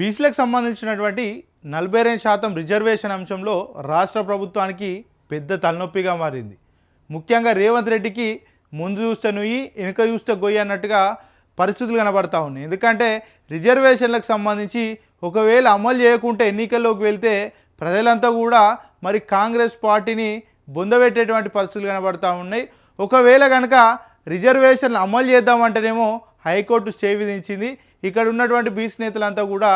బీసీలకు సంబంధించినటువంటి నలభై రెండు శాతం రిజర్వేషన్ అంశంలో రాష్ట్ర ప్రభుత్వానికి పెద్ద తలనొప్పిగా మారింది. ముఖ్యంగా రేవంత్ రెడ్డికి ముందు చూస్తే నుయ్యి వెనుక చూస్తే గొయ్యి అన్నట్టుగా పరిస్థితులు కనబడతా ఉన్నాయి. ఎందుకంటే రిజర్వేషన్లకు సంబంధించి ఒకవేళ అమలు చేయకుంటే ఎన్నికల్లోకి వెళ్తే ప్రజలంతా కూడా మరి కాంగ్రెస్ పార్టీని బొందబెట్టేటువంటి పరిస్థితులు కనబడతా ఉన్నాయి. ఒకవేళ కనుక రిజర్వేషన్లు అమలు చేద్దామంటేనేమో హైకోర్టు స్టే విధించింది. ఇక్కడ ఉన్నటువంటి బీసీ నేతలంతా కూడా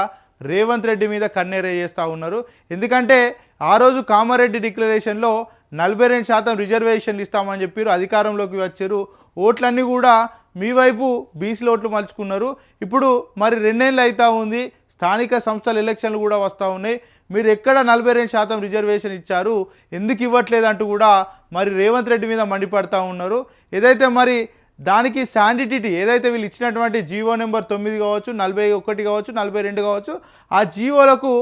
రేవంత్ రెడ్డి మీద కన్నేరే చేస్తూ ఉన్నారు. ఎందుకంటే ఆ రోజు కామారెడ్డి డిక్లరేషన్లో నలభై రెండు శాతం రిజర్వేషన్లు ఇస్తామని చెప్పారు. అధికారంలోకి వచ్చారు. ఓట్లన్నీ కూడా మీ వైపు బీసీల ఓట్లు మలుచుకున్నారు. ఇప్పుడు మరి రెండేళ్ళు అవుతా ఉంది. స్థానిక సంస్థల ఎలక్షన్లు కూడా వస్తూ ఉన్నాయి. మీరు ఎక్కడ నలభై రెండు శాతం రిజర్వేషన్ ఇచ్చారు? ఎందుకు ఇవ్వట్లేదంటూ కూడా మరి రేవంత్ రెడ్డి మీద మండిపడతా ఉన్నారు. ఏదైతే మరి దానికి శాండిటీ ఏదైతే వీళ్ళు ఇచ్చినటువంటి జీవో నెంబర్ తొమ్మిది కావచ్చు నలభై ఒకటి కావచ్చు నలభై రెండు కావచ్చు ఆ జీవోలకు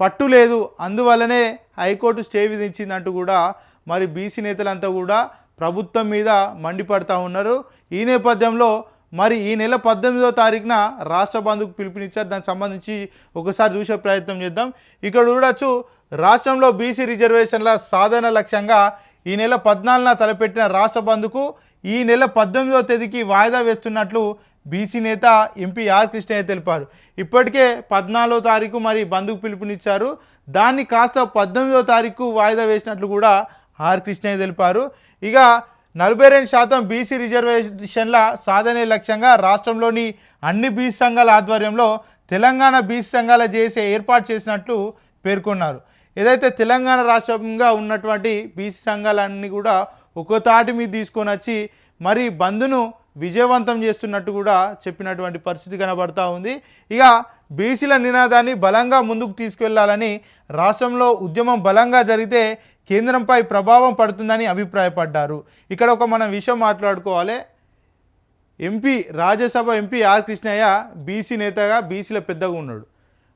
పట్టు లేదు. అందువల్లనే హైకోర్టు స్టే విధించిందంటూ కూడా మరి బీసీ నేతలంతా కూడా ప్రభుత్వం మీద మండిపడతా ఉన్నారు. ఈ నేపథ్యంలో మరి ఈ నెల పద్దెనిమిదో తారీఖున రాష్ట్ర బంధుకు పిలుపునిచ్చారు. దానికి సంబంధించి ఒకసారి చూసే ప్రయత్నం చేద్దాం. ఇక్కడ చూడొచ్చు రాష్ట్రంలో బీసీ రిజర్వేషన్ల సాధన లక్ష్యంగా ఈ నెల పద్నాలుగున తలపెట్టిన రాష్ట్ర బంధుకు ఈ నెల పద్దెనిమిదవ తేదీకి వాయిదా వేస్తున్నట్లు బీసీ నేత ఎంపీ ఆర్ కృష్ణయ్య తెలిపారు. ఇప్పటికే పద్నాలుగో తారీఖు మరి బంధుకు పిలుపునిచ్చారు. దాన్ని కాస్త పద్దెనిమిదో తారీఖు వాయిదా వేసినట్లు కూడా ఆర్ కృష్ణయ్య తెలిపారు. ఇక నలభై రెండు శాతం బీసీ రిజర్వేషన్ల సాధనే లక్ష్యంగా రాష్ట్రంలోని అన్ని బీసీ సంఘాల ఆధ్వర్యంలో తెలంగాణ బీసీ సంఘాల చేసే ఏర్పాటు చేసినట్లు పేర్కొన్నారు. ఏదైతే తెలంగాణ రాష్ట్రంగా ఉన్నటువంటి బీసీ సంఘాలన్నీ కూడా ఒక తాటి మీద తీసుకొని వచ్చి మరి బంద్ను విజయవంతం చేస్తున్నట్టు కూడా చెప్పినటువంటి పరిస్థితి కనబడతా ఉంది. ఇక బీసీల నినాదాన్ని బలంగా ముందుకు తీసుకెళ్ళాలని రాష్ట్రంలో ఉద్యమం బలంగా జరిగితే కేంద్రంపై ప్రభావం పడుతుందని అభిప్రాయపడ్డారు. ఇక్కడ ఒక మనం విషయం మాట్లాడుకోవాలి. MP Rajya Sabha MP R Krishnaiah BC నేతగా బీసీల పెద్దగా ఉన్నాడు.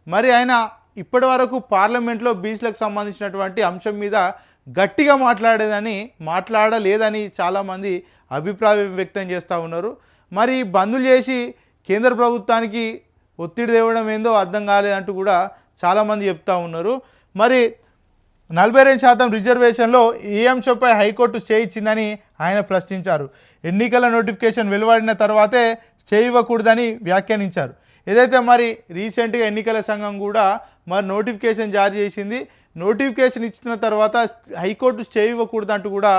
మరి ఆయన ఇప్పటి వరకు పార్లమెంట్లో బీసీలకు సంబంధించినటువంటి అంశం మీద గట్టిగా మాట్లాడేదని మాట్లాడలేదని చాలామంది అభిప్రాయం వ్యక్తం చేస్తూ ఉన్నారు. మరి బంధులు చేసి కేంద్ర ప్రభుత్వానికి ఒత్తిడి తేవడం ఏందో అర్థం కాలేదంటూ కూడా చాలామంది చెప్తా ఉన్నారు. మరి నలభై రెండు శాతం రిజర్వేషన్లో ఏ అంశంపై హైకోర్టు స్టే ఇచ్చిందని ఆయన ప్రశ్నించారు. ఎన్నికల నోటిఫికేషన్ వెలువడిన తర్వాతే స్టే ఇవ్వకూడదని వ్యాఖ్యానించారు. ఏదైతే మరి రీసెంట్గా ఎన్నికల సంఘం కూడా మరి నోటిఫికేషన్ జారీ చేసింది. నోటిఫికేషన్ ఇచ్చిన తర్వాత హైకోర్టు స్టే ఇవ్వకూడదంటూ కూడా